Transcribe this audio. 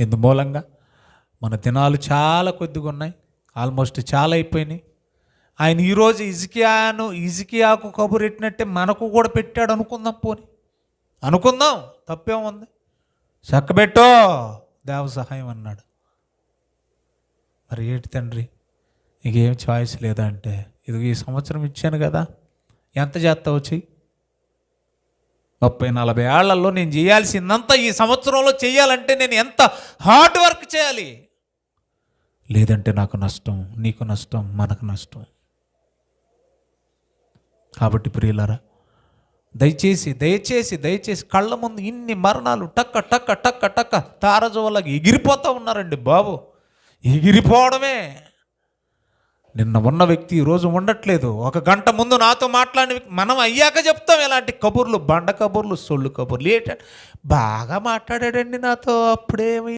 ఇందు మూలంగా మన దినాలు చాలా కొద్దిగా ఉన్నాయి. ఆల్మోస్ట్ చాలా అయిపోయినాయి. ఆయన ఈరోజు ఇజికియాను ఇజికియాకు కబురెట్టినట్టే మనకు కూడా పెట్టాడు అనుకుందాం పోని. అనుకుందాం తప్పేముంది చక్కబెట్టో దేవ సహాయం అన్నాడు. మరి ఏంటి తండ్రి నీకేం చాయిస్ లేదా అంటే ఇది ఈ సంవత్సరం ఇచ్చాను కదా ఎంత చేస్తావు చెయ్యి. ముప్పై నలభై ఏళ్ళలో నేను చేయాల్సిందంతా ఈ సంవత్సరంలో చేయాలంటే నేను ఎంత హార్డ్ వర్క్ చేయాలి? లేదంటే నాకు నష్టం నీకు నష్టం మనకు నష్టం. కాబట్టి ప్రియులరా దయచేసి దయచేసి దయచేసి కళ్ళ ముందు ఇన్ని మరణాలు టక్క టక్క టక్క టక్క తారజువలకి ఎగిరిపోతూ ఉన్నారండి బాబు. ఎగిరిపోవడమే. నిన్న ఉన్న వ్యక్తి ఈరోజు ఉండట్లేదు. ఒక గంట ముందు నాతో మాట్లాడిన వ్యక్తి మనం అయ్యాక చెప్తాం ఇలాంటి కబుర్లు బండ కబుర్లు సొల్లు కబుర్లు ఏంటంటే బాగా మాట్లాడాడండి నాతో అప్పుడేమి